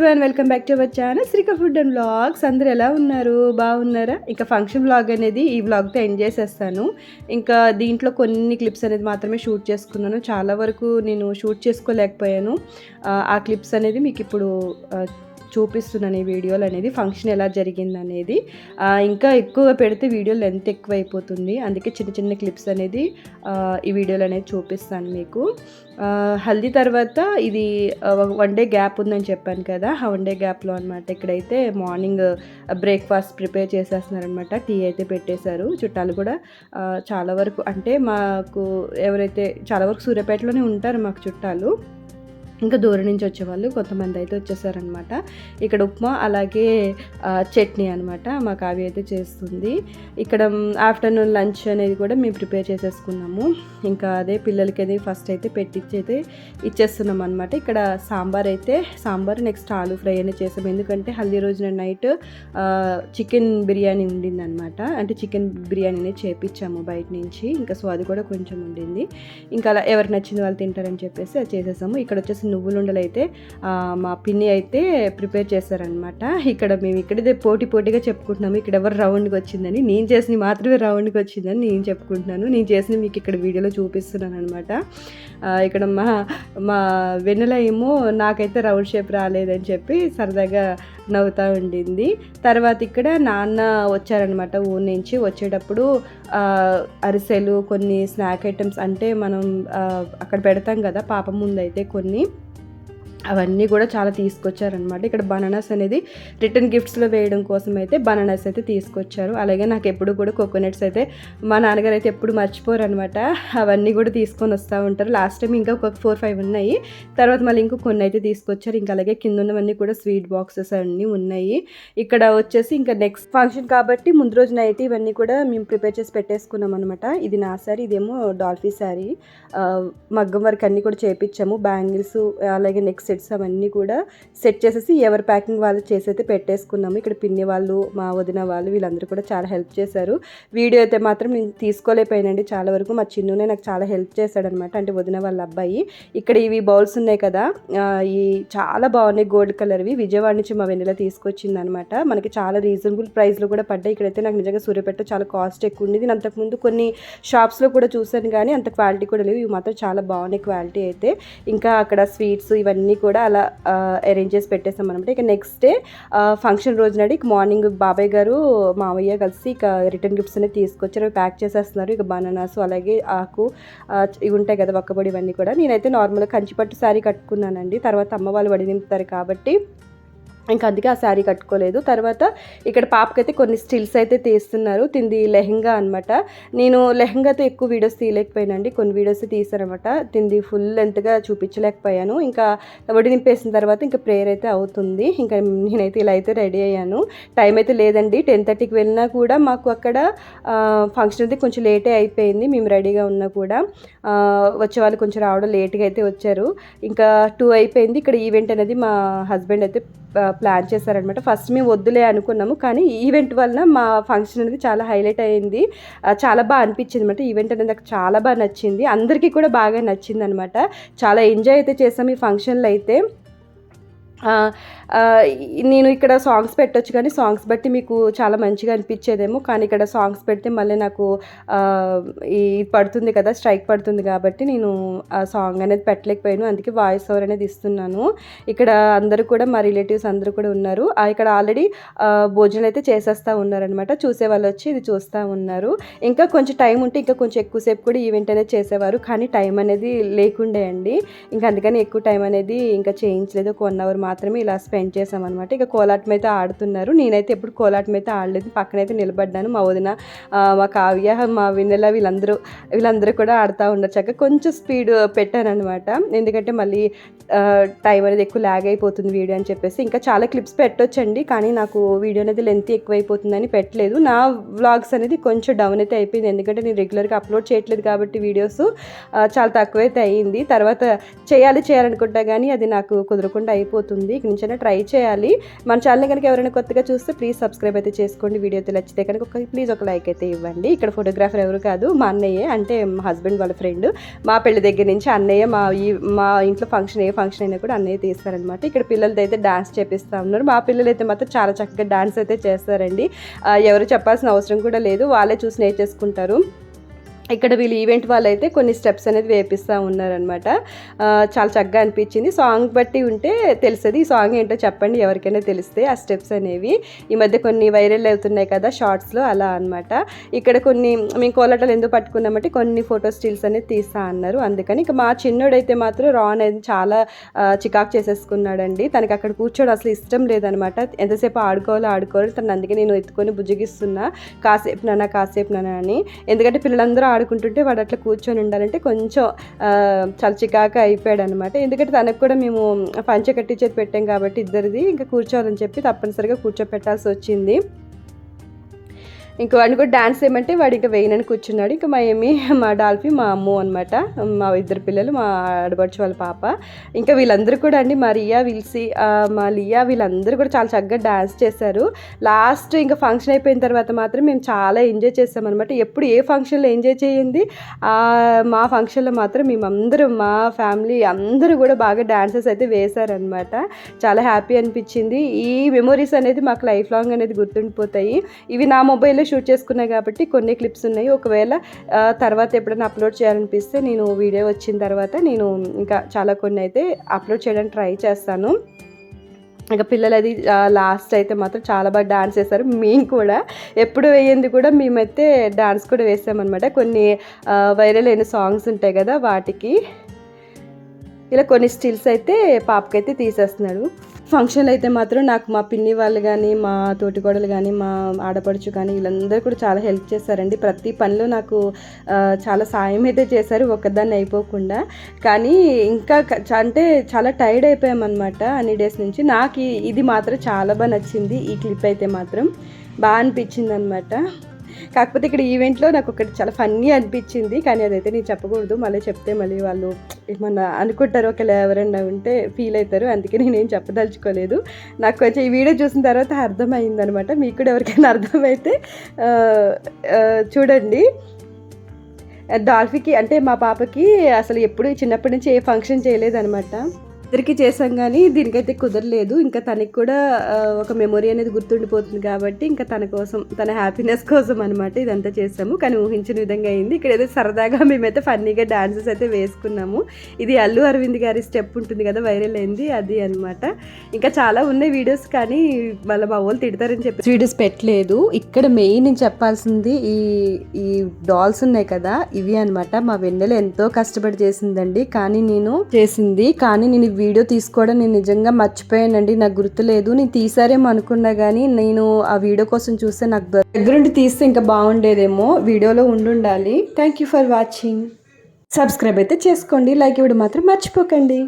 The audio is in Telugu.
Everyone welcome back to our channel Sreeka food and blogs అందరు ఎలా ఉన్నారు? బాగున్నారా? ఇంకా ఫంక్షన్ బ్లాగ్ అనేది ఈ బ్లాగ్తో ఎండ్ చేసేస్తాను. ఇంకా దీంట్లో కొన్ని క్లిప్స్ అనేది మాత్రమే షూట్ చేసుకున్నాను. చాలా వరకు నేను షూట్ చేసుకోలేకపోయాను. ఆ, క్లిప్స్ అనేది మీకు ఇప్పుడు చూపిస్తున్నాను ఈ వీడియోలు అనేది ఫంక్షన్ ఎలా జరిగింది అనేది ఇంకా ఎక్కువగా పెడితే వీడియో లెంత్ ఎక్కువ అయిపోతుంది అందుకే చిన్న చిన్న క్లిప్స్ అనేది ఈ వీడియోలు అనేది చూపిస్తాను మీకు. హల్దీ తర్వాత ఇది వన్ డే గ్యాప్ ఉందని చెప్పాను కదా ఆ వన్ డే గ్యాప్లో అనమాట ఇక్కడైతే మార్నింగ్ బ్రేక్ఫాస్ట్ ప్రిపేర్ చేసేస్తున్నారనమాట టీ అయితే పెట్టేశారు. చుట్టాలు కూడా చాలా వరకు అంటే మాకు ఎవరైతే చాలా వరకు సూర్యాపేటలోనే ఉంటారు మాకు చుట్టాలు. ఇంకా దూరం నుంచి వచ్చేవాళ్ళు కొంతమంది అయితే వచ్చేసారనమాట ఇక్కడ ఉప్మా అలాగే చట్నీ అనమాట మా కావ్య అయితే చేస్తుంది. ఇక్కడ ఆఫ్టర్నూన్ లంచ్ అనేది కూడా మేము ప్రిపేర్ చేసేసుకున్నాము. ఇంకా అదే పిల్లలకి అది ఫస్ట్ అయితే పెట్టించి అయితే ఇచ్చేస్తున్నాం అనమాట ఇక్కడ సాంబార్ అయితే సాంబార్ నెక్స్ట్ ఆలు ఫ్రై అనేది చేసాం ఎందుకంటే హల్దీ రోజున నైట్ చికెన్ బిర్యానీ ఉండింది అనమాట అంటే చికెన్ బిర్యానీనే చేపించాము బయట నుంచి. ఇంకా సో అది కూడా కొంచెం ఉండింది. ఇంకా అలా ఎవరు నచ్చింది వాళ్ళు తింటారని చెప్పేసి అది చేసేసాము. ఇక్కడ వచ్చేసి నువ్వులుండలు అయితే మా పిన్ని అయితే ప్రిపేర్ చేశారనమాట ఇక్కడ మేము ఇక్కడదే పోటీ పోటీగా చెప్పుకుంటున్నాము. ఇక్కడ ఎవరు రౌండ్కి వచ్చిందని నేను చేసిన మాత్రమే రౌండ్కి వచ్చిందని నేను చెప్పుకుంటున్నాను. నేను చేసిన మీకు ఇక్కడ వీడియోలో చూపిస్తున్నాను అనమాట ఇక్కడ మా మా వెన్నెల ఏమో నాకైతే రౌండ్ షేప్ రాలేదని చెప్పి సరదాగా నవ్వుతూ ఉండింది. తర్వాత ఇక్కడ నాన్న వచ్చారనమాట ఊరి నుంచి. వచ్చేటప్పుడు అరిసెలు కొన్ని స్నాక్ ఐటమ్స్ అంటే మనం అక్కడ పెడతాం కదా పాప ముందు అయితే కొన్ని. అవన్నీ కూడా చాలా తీసుకొచ్చారనమాట ఇక్కడ బనానాస్ అనేది రిటర్న్ గిఫ్ట్స్లో వేయడం కోసం అయితే బనానాస్ అయితే తీసుకొచ్చారు. అలాగే నాకు ఎప్పుడు కూడా కోకోనట్స్ అయితే మా నాన్నగారు అయితే ఎప్పుడు మర్చిపోరు అనమాట అవన్నీ కూడా తీసుకొని వస్తూ ఉంటారు. లాస్ట్ టైం ఇంకా ఒక ఫోర్ ఫైవ్ ఉన్నాయి. తర్వాత మళ్ళీ ఇంకో కొన్ని అయితే తీసుకొచ్చారు. ఇంకా అలాగే కింద ఉన్నవన్నీ కూడా స్వీట్ బాక్సెస్ అన్నీ ఉన్నాయి. ఇక్కడ వచ్చేసి ఇంకా నెక్స్ట్ ఫంక్షన్ కాబట్టి ముందు రోజు నైట్ ఇవన్నీ కూడా మేము ప్రిపేర్ చేసి పెట్టేసుకున్నాం అనమాట ఇది నా శారీ ఇదేమో డాల్ఫీ శారీ మగ్గం వర్క్ అన్నీ కూడా చేపించాము బ్యాంగిల్స్ అలాగే నెక్స్ట్ సెట్స్ అవన్నీ కూడా సెట్ చేసేసి ఎవరి ప్యాకింగ్ వాళ్ళు చేసైతే పెట్టేసుకున్నాము. ఇక్కడ పిన్ని వాళ్ళు మా వదిన వాళ్ళు వీళ్ళందరూ కూడా చాలా హెల్ప్ చేశారు. వీడియో అయితే మాత్రం నేను తీసుకోలేకపోయానండి చాలా వరకు. మా చిన్నునే నాకు చాలా హెల్ప్ చేశాడనమాట అంటే వదిన వాళ్ళ అబ్బాయి. ఇక్కడ ఇవి బౌల్స్ ఉన్నాయి కదా ఈ చాలా బాగున్నాయి గోల్డ్ కలర్వి. విజయవాడ నుంచి మా వెన్నెల తీసుకొచ్చిందనమాట. మనకి చాలా రీజనబుల్ ప్రైస్లో కూడా పడ్డాయి. ఇక్కడైతే నాకు నిజంగా సూర్యపేట చాలా కాస్ట్ ఎక్కువ ఉండేది నేను అంతకుముందు కొన్ని షాప్స్లో కూడా చూశాను కానీ అంత క్వాలిటీ కూడా లేవు. ఇవి మాత్రం చాలా బాగున్నాయి క్వాలిటీ అయితే. ఇంకా అక్కడ స్వీట్స్ ఇవన్నీ కూడా అలా అరేంజ్ చేసి పెట్టేసాం అనమాట ఇక నెక్స్ట్ డే ఫంక్షన్ రోజు నాడు ఇక మార్నింగ్ బాబాయ్ గారు మావయ్య కలిసి ఇక రిటర్న్ గిఫ్ట్స్ అనేవి తీసుకొచ్చారు. ప్యాక్ చేసేస్తున్నారు. ఇక బనానాస్ అలాగే ఆకు ఇవి ఉంటాయి కదా ఒక్కబడి ఇవన్నీ కూడా. నేనైతే నార్మల్గా కంచిపట్టు శారీ కట్టుకున్నానండి. తర్వాత అమ్మ వాళ్ళు వడి నింపుతారు కాబట్టి ఇంకా అందుకే ఆ శారీ కట్టుకోలేదు. తర్వాత ఇక్కడ పాపకైతే కొన్ని స్టిల్స్ అయితే తీస్తున్నారు. తింది లెహంగా అనమాట నేను లెహంగాతో ఎక్కువ వీడియోస్ తీయలేకపోయానండి. కొన్ని వీడియోస్ తీసారనమాట తింది ఫుల్ లెంత్గా చూపించలేకపోయాను. ఇంకా వడి నింపేసిన తర్వాత ఇంకా ప్రేయర్ అయితే అవుతుంది. ఇంకా నేనైతే ఇలా అయితే రెడీ అయ్యాను. టైం అయితే లేదండి. టెన్ థర్టీకి వెళ్ళినా కూడా మాకు అక్కడ ఫంక్షన్ అయితే కొంచెం లేటే అయిపోయింది. మేము రెడీగా ఉన్నా కూడా వచ్చే వాళ్ళు కొంచెం రావడం లేట్గా అయితే వచ్చారు. ఇంకా టూ అయిపోయింది. ఇక్కడ ఈవెంట్ అనేది మా హస్బెండ్ అయితే ప్లాన్ చేశారనమాట. ఫస్ట్ మేము వద్దులే అనుకున్నాము కానీ ఈవెంట్ వలన మా ఫంక్షన్ అనేది చాలా హైలైట్ అయింది. చాలా బాగా అనిపించింది అనమాట ఈవెంట్ అనేది నాకు చాలా బాగా నచ్చింది. అందరికీ కూడా బాగా నచ్చింది అనమాట చాలా ఎంజాయ్ అయితే చేసాం ఈ ఫంక్షన్లో అయితే. నేను ఇక్కడ సాంగ్స్ పెట్టొచ్చు కానీ సాంగ్స్ బట్టి మీకు చాలా మంచిగా అనిపించేదేమో. కానీ ఇక్కడ సాంగ్స్ పెడితే మళ్ళీ నాకు ఈ పడుతుంది కదా స్ట్రైక్ పడుతుంది కాబట్టి నేను ఆ సాంగ్ అనేది పెట్టలేకపోయాను. అందుకే వాయిస్ ఓవర్ అనేది ఇస్తున్నాను. ఇక్కడ అందరూ కూడా మా రిలేటివ్స్ అందరూ కూడా ఉన్నారు. ఇక్కడ ఆల్రెడీ భోజనం అయితే చేసేస్తూ ఉన్నారనమాట చూసే వాళ్ళు వచ్చి ఇది చూస్తూ ఉన్నారు. ఇంకా కొంచెం టైం ఉంటే ఇంకా కొంచెం ఎక్కువసేపు కూడా ఈవెంట్ అనేది చేసేవారు. కానీ టైం అనేది లేకుండే అండి. ఇంకా అందుకని ఎక్కువ టైం అనేది ఇంకా చేయించలేదు. ఒక వన్ అవర్ మాత్రమే ఇలా స్పెండ్ చేసామన్నమాట ఇక కోలాటం అయితే ఆడుతున్నారు. నేనైతే ఎప్పుడు కోలాటం అయితే ఆడలేదు. పక్కనైతే నిలబడ్డాను. మా వదిన మా కావ్య మా వినెల వీళ్ళందరూ వీళ్ళందరూ కూడా ఆడుతూ ఉన్నారు. చక్కగా కొంచెం స్పీడ్ పెట్టానమాట ఎందుకంటే మళ్ళీ టైం అనేది ఎక్కువ ల్యాగ్ అయిపోతుంది వీడియో అని చెప్పేసి. ఇంకా చాలా క్లిప్స్ పెట్టొచ్చండి. కానీ నాకు వీడియో అనేది లెంత్ ఎక్కువ అయిపోతుందని పెట్టలేదు. నా వ్లాగ్స్ అనేది కొంచెం డౌన్ అయితే అయిపోయింది. ఎందుకంటే నేను రెగ్యులర్గా అప్లోడ్ చేయట్లేదు కాబట్టి వీడియోస్ చాలా తక్కువైతే అయ్యింది. తర్వాత చేయాలి చేయాలనుకుంటా కానీ అది నాకు కుదరకుండా అయిపోతుంది. ఉంది. ఇక నుంచైనా ట్రై చేయాలి. మన ఛానల్ కనుక ఎవరైనా కొత్తగా చూస్తే ప్లీజ్ సబ్స్క్రైబ్ అయితే చేసుకోండి. వీడియో అయితే నచ్చితే కనుక ఒక ప్లీజ్ ఒక లైక్ అయితే ఇవ్వండి. ఇక్కడ ఫోటోగ్రాఫర్ ఎవరు కాదు మా అన్నయ్య అంటే మా హస్బెండ్ వాళ్ళ ఫ్రెండ్. మా పెళ్ళి దగ్గర నుంచి అన్నయ్య మా ఈ మా ఇంట్లో ఫంక్షన్ ఏ ఫంక్షన్ అయినా కూడా అన్నయ్య తీస్తారనమాట ఇక్కడ పిల్లలతో అయితే డాన్స్ చేపిస్తూ ఉన్నారు. మా పిల్లలు అయితే మాత్రం చాలా చక్కగా డాన్స్ అయితే చేస్తారండి. ఎవరు చెప్పాల్సిన అవసరం కూడా లేదు. వాళ్ళే చూసి నేర్చేసుకుంటారు. ఇక్కడ వీళ్ళు ఈవెంట్ వాళ్ళు అయితే కొన్ని స్టెప్స్ అనేది వేపిస్తూ ఉన్నారనమాట చాలా చక్కగా అనిపించింది. సాంగ్ బట్టి ఉంటే తెలుస్తుంది. ఈ సాంగ్ ఏంటో చెప్పండి ఎవరికైనా తెలిస్తే ఆ స్టెప్స్ అనేవి. ఈ మధ్య కొన్ని వైరల్ అవుతున్నాయి కదా షార్ట్స్లో అలా అన్నమాట. ఇక్కడ కొన్ని మేము కోలాటాలు ఎందుకు పట్టుకున్నామంటే కొన్ని ఫోటో స్టిల్స్ అనేది తీస్తా అన్నారు. అందుకని ఇక మా చిన్నోడైతే మాత్రం రాన్ అనేది చాలా చికాకు చేసేసుకున్నాడండి. తనకి అక్కడ కూర్చోడు అసలు ఇష్టం లేదనమాట ఎంతసేపు ఆడుకోవాలో ఆడుకోవాలి తను అందుకే నేను ఎత్తుకొని బుజ్జగిస్తున్నా. కాసేపు నాన్న కాసేపు నాన్న అని. ఎందుకంటే పిల్లలందరూ ఆడుకుంటుంటే వాడు అట్లా కూర్చొని ఉండాలంటే కొంచెం చలచికాక చాలా చికాక అయిపోయాడు అనమాట ఎందుకంటే తనకు కూడా మేము పంచ కట్టించేది పెట్టాం కాబట్టి ఇద్దరిది ఇంకా కూర్చోవాలని చెప్పి తప్పనిసరిగా కూర్చోపెట్టాల్సి వచ్చింది. ఇంక వాడిని కూడా డాన్స్ చేయమంటే వాడు ఇంకా వేయనని కూర్చున్నాడు. ఇంకా మా ఏమి మా డాల్ఫీ మా అమ్ము అనమాట మా ఇద్దరు పిల్లలు మా ఆడబడుచు వాళ్ళ పాప. ఇంకా వీళ్ళందరూ కూడా అండి మా రియా విల్సి మా లియా వీళ్ళందరూ కూడా చాలా చక్కగా డాన్స్ చేశారు. లాస్ట్ ఇంకా ఫంక్షన్ అయిపోయిన తర్వాత మాత్రం మేము చాలా ఎంజాయ్ చేస్తామన్నమాట ఎప్పుడు ఏ ఫంక్షన్లో ఎంజాయ్ చేయండి మా ఫంక్షన్లో మాత్రం మేమందరూ మా ఫ్యామిలీ అందరూ కూడా బాగా డాన్సెస్ అయితే వేశారనమాట చాలా హ్యాపీ అనిపించింది. ఈ మెమొరీస్ అనేది మాకు లైఫ్ లాంగ్ అనేది గుర్తుండిపోతాయి. ఇవి నా మొబైల్లో షూట్ చేసుకున్నాయి కాబట్టి కొన్ని క్లిప్స్ ఉన్నాయి. ఒకవేళ తర్వాత ఎప్పుడైనా అప్లోడ్ చేయాలనిపిస్తే నేను వీడియో వచ్చిన తర్వాత నేను ఇంకా చాలా కొన్ని అయితే అప్లోడ్ చేయడానికి ట్రై చేస్తాను. ఇంకా పిల్లలు అది లాస్ట్ అయితే మాత్రం చాలా బాగా డాన్స్ చేశారు మేము కూడా ఎప్పుడు వేయంది కూడా మేమైతే డాన్స్ కూడా వేసామన్నమాట కొన్ని వైరల్ అయిన సాంగ్స్ ఉంటాయి కదా వాటికి. ఇలా కొన్ని స్టిల్స్ అయితే పాపకైతే తీసేస్తున్నాడు. ఫంక్షన్లు అయితే మాత్రం నాకు మా పిన్ని వాళ్ళు కానీ మా తోటికోడలు కానీ మా ఆడపడుచు కానీ వీళ్ళందరూ కూడా చాలా హెల్ప్ చేశారండి. ప్రతి పనిలో నాకు చాలా సాయం అయితే చేశారు. ఒక్కదాన్ని అయిపోకుండా. కానీ ఇంకా అంటే చాలా టైర్డ్ అయిపోయామన్నమాట అన్ని డేస్ నుంచి. నాకు ఇది మాత్రం చాలా బాగా నచ్చింది. ఈ క్లిప్ అయితే మాత్రం. బాగా అనిపించింది అనమాట కాకపోతే ఇక్కడ ఈవెంట్లో నాకు ఒకటి చాలా ఫన్నీ అనిపించింది కానీ అదైతే నేను చెప్పకూడదు. మళ్ళీ చెప్తే మళ్ళీ వాళ్ళు ఏమన్నా అనుకుంటారు ఒకవేళ ఎవరైనా ఉంటే ఫీల్ అవుతారు అందుకే నేనేం చెప్పదలుచుకోలేదు. నాకు కొంచెం ఈ వీడియో చూసిన తర్వాత అర్థమైంది అనమాట మీకు కూడా ఎవరికైనా అర్థమైతే చూడండి. డాల్ఫీకి అంటే మా పాపకి అసలు ఎప్పుడు చిన్నప్పటి నుంచి ఏ ఫంక్షన్ చేయలేదనమాట. ఇద్దరికి చేసాం కానీ దీనికైతే కుదరలేదు. ఇంకా తనకి కూడా ఒక మెమొరీ అనేది గుర్తుండిపోతుంది కాబట్టి ఇంకా తన కోసం తన హ్యాపీనెస్ కోసం అనమాట ఇదంతా చేసాము కానీ ఊహించిన విధంగా అయింది. ఇక్కడ ఏదో సరదాగా మేమైతే ఫన్నీగా డాన్సెస్ అయితే వేసుకున్నాము. ఇది అల్లు అరవింద్ గారి స్టెప్ ఉంటుంది కదా వైరల్ అయింది అది అనమాట ఇంకా చాలా ఉన్నాయి వీడియోస్ కానీ వాళ్ళ మా వాళ్ళు తిడతారని చెప్పి వీడియోస్ పెట్టలేదు. ఇక్కడ మెయిన్ నేను చెప్పాల్సింది ఈ ఈ డాల్స్ ఉన్నాయి కదా ఇవి అన్నమాట. మా వెన్నెల ఎంతో కష్టపడి చేసిందండి. కానీ నేను చేసింది. కానీ నేను వీడియో తీసుకోవడం నేను నిజంగా మర్చిపోయానండి. నాకు గుర్తులేదు నేను తీసారేమో అనుకున్నా కానీ నేను ఆ వీడియో కోసం చూస్తే నాకు దగ్గరుండి తీస్తే ఇంకా బాగుండేదేమో. వీడియోలో ఉండుండాలి. Thank you for watching subscribe అయితే చేసుకోండి. లైక్ ఇవ్వడం మాత్రం మర్చిపోకండి.